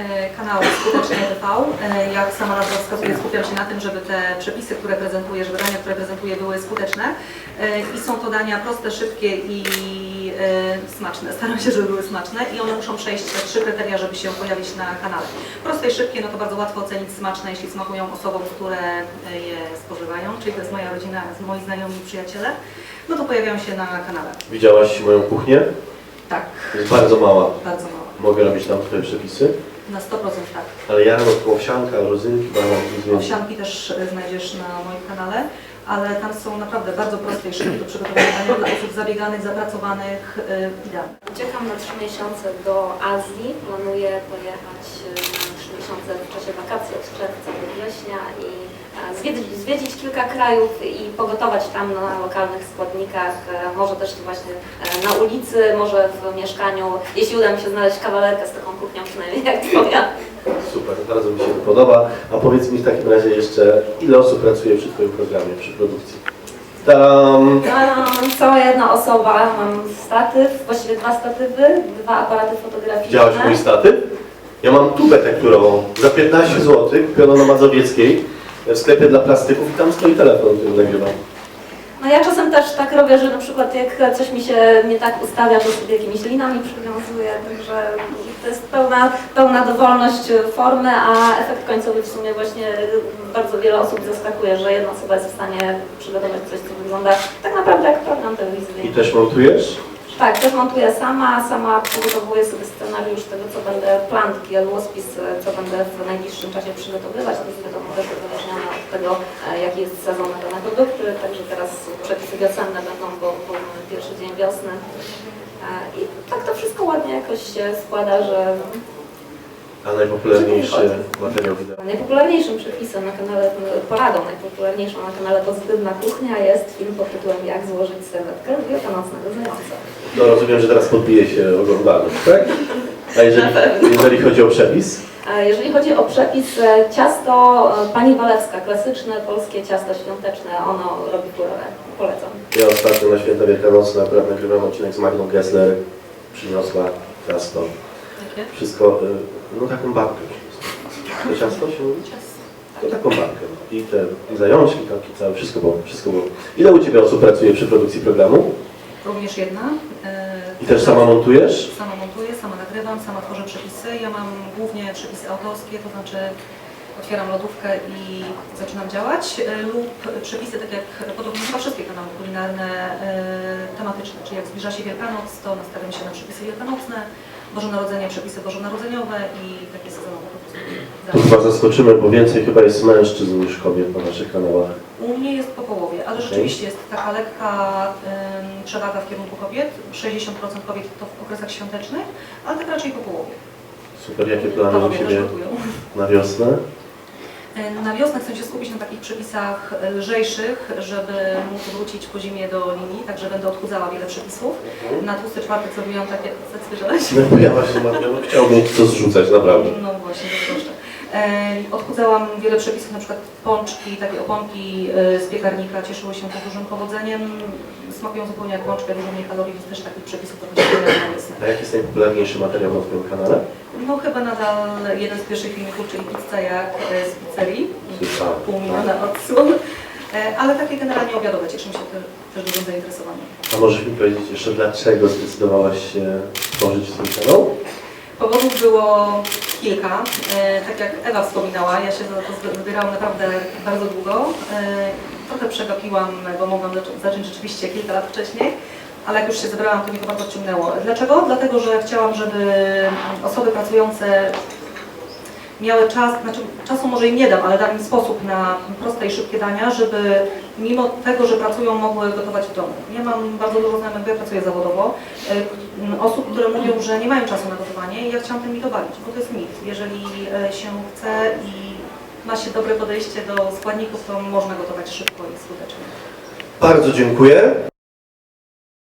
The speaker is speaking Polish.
e, kanału Skutecznie TV. E, Jak sama nazwa wskazuje, skupiam się na tym, żeby te przepisy, które prezentuję, żeby dania, które prezentuję, były skuteczne. E, I są to dania proste, szybkie i smaczne. Staram się, żeby były smaczne i one muszą przejść te trzy kryteria, żeby się pojawić na kanale. Proste i szybkie, no to bardzo łatwo ocenić smaczne, jeśli smakują osobom, które je spożywają, czyli to jest moja rodzina, moi znajomi i przyjaciele, no to pojawiają się na kanale. Widziałaś moją kuchnię? Tak, Jest bardzo mała. bardzo mało. Mogę robić tam twoje przepisy, Na 100% tak. ale ja mam owsianka, rozynki, mam zmienić. Owsianki też e, znajdziesz na moim kanale, ale tam są naprawdę bardzo proste i szybkie do przygotowania dla osób zabieganych, zapracowanych, e, idealne. Uciekam na 3 miesiące do Azji. Planuję pojechać e, na 3 miesiące w czasie wakacji od czerwca do września i e, zwiedzić, zwiedzić kilka krajów i pogotować tam na lokalnych składnikach. e, Może też właśnie e, na ulicy, może w mieszkaniu, jeśli uda mi się znaleźć kawalerkę z taką kuchnią przynajmniej jak twoja. Super, bardzo mi się to podoba. A powiedz mi w takim razie jeszcze, ile osób pracuje przy Twoim programie, przy produkcji? Tam. Mam cała jedna osoba, mam statyw, właściwie dwa statywy, dwa aparaty fotograficzne. Widziałaś mój statyw? Ja mam tubę tekturową za 15 zł, kupioną na Mazowieckiej w sklepie dla plastyków i tam stoi telefon, który nagrywam. No ja czasem też tak robię, że na przykład jak coś mi się nie tak ustawia, to sobie jakimiś linami przywiązuję, także to jest pełna, pełna dowolność formy, a efekt końcowy w sumie właśnie bardzo wiele osób zaskakuje, że jedna osoba jest w stanie przygotować coś, co wygląda tak naprawdę jak program I telewizyjny. też montujesz? Tak, też montuję sama, sama przygotowuję sobie scenariusz tego, co będę, plan, taki jadłospis, co będę w najbliższym czasie przygotowywać. To jest wiadomo też uzależnione od tego, e, jaki jest sezon na dane produkty, także teraz przepisy wiosenne będą, bo, bo pierwszy dzień wiosny. E, I tak to wszystko ładnie jakoś się składa, że A najpopularniejszy materiał wideo. najpopularniejszym przepisem na kanale, poradą najpopularniejszą na kanale Pozytywna Kuchnia jest film pod tytułem Jak złożyć serwetkę wielkanocnego zająca. No rozumiem, że teraz podbije się oglądalność, tak? A jeżeli, jeżeli chodzi o przepis? Jeżeli chodzi o przepis, e, ciasto e, Pani Walewska, klasyczne polskie ciasto świąteczne, ono robi furorę. Polecam. Ja ostatnio na święta wielkanocne akurat nagrywam odcinek z Magdą Gessler. Przyniosła ciasto. Jakie? Wszystko, y, no taką babkę przyniosła. To ciasto się mówi? To taką babkę. I te zajączki, taki cały, wszystko było, wszystko było. Ile u Ciebie osób pracuje przy produkcji programu? Również jedna. e, I też sama montujesz? Sama montuję, sama nagrywam, sama tworzę przepisy. Ja mam głównie przepisy autorskie, to znaczy otwieram lodówkę i zaczynam działać e, lub przepisy, tak jak podobnie chyba wszystkie kanały kulinarne, e, tematyczne, czyli jak zbliża się Wielkanoc, to nastawiam się na przepisy wielkanocne, Boże Narodzenie, przepisy bożonarodzeniowe i takie sezonowe po prostu. Tu chyba zaskoczymy, bo więcej chyba jest mężczyzn niż kobiet na naszych kanałach. U mnie jest po połowie, ale rzeczywiście jest taka lekka ym, przewaga w kierunku kobiet. 60% kobiet to w okresach świątecznych, ale tak raczej po połowie. Super, jakie plany u Ciebie na wiosnę? Na wiosnę chcę się skupić na takich przepisach lżejszych, żeby móc wrócić po zimie do linii, także będę odchudzała wiele przepisów. Na tłusty czwartek zrobiłam takie... Słyszałeś? No bo ja właśnie mam, ja bym chciał mieć co zrzucać, naprawdę. No właśnie, to proszę. E, Odchudzałam wiele przepisów, na przykład pączki, takie oponki e, z piekarnika cieszyły się dużym powodzeniem. Smakują zupełnie jak pączka, dużo mniej kalorii, więc też takich przepisów odchodzimy na wiosnę. A jaki jest najpopularniejszy materiał na Twoim kanale? No chyba nadal jeden z pierwszych filmików, czyli pizza jak e, z pizzerii. Słyszałem. Pół miliona odsłon. E, Ale takie generalnie obiadowe, cieszę się te- też dużym zainteresowaniem. A możesz mi powiedzieć jeszcze, dlaczego zdecydowałaś się tworzyć swój kanał? Powodów było kilka. E, tak jak Ewa wspominała, ja się to zbierałam naprawdę bardzo długo. E, trochę przegapiłam, bo mogłam zaczą- zacząć rzeczywiście kilka lat wcześniej, ale jak już się zebrałam, to mnie to bardzo ciągnęło. Dlaczego? Dlatego, że chciałam, żeby osoby pracujące miały czas, znaczy czasu może im nie dam, ale dam im sposób na proste i szybkie dania, żeby mimo tego, że pracują, mogły gotować w domu. Ja mam bardzo dużo znajomych, ja pracuję zawodowo, m, osób, które mówią, że nie mają czasu na gotowanie i ja chciałam ten mit obalić, bo to jest mit. Jeżeli y, się chce i ma się dobre podejście do składników, to można gotować szybko i skutecznie. Bardzo dziękuję.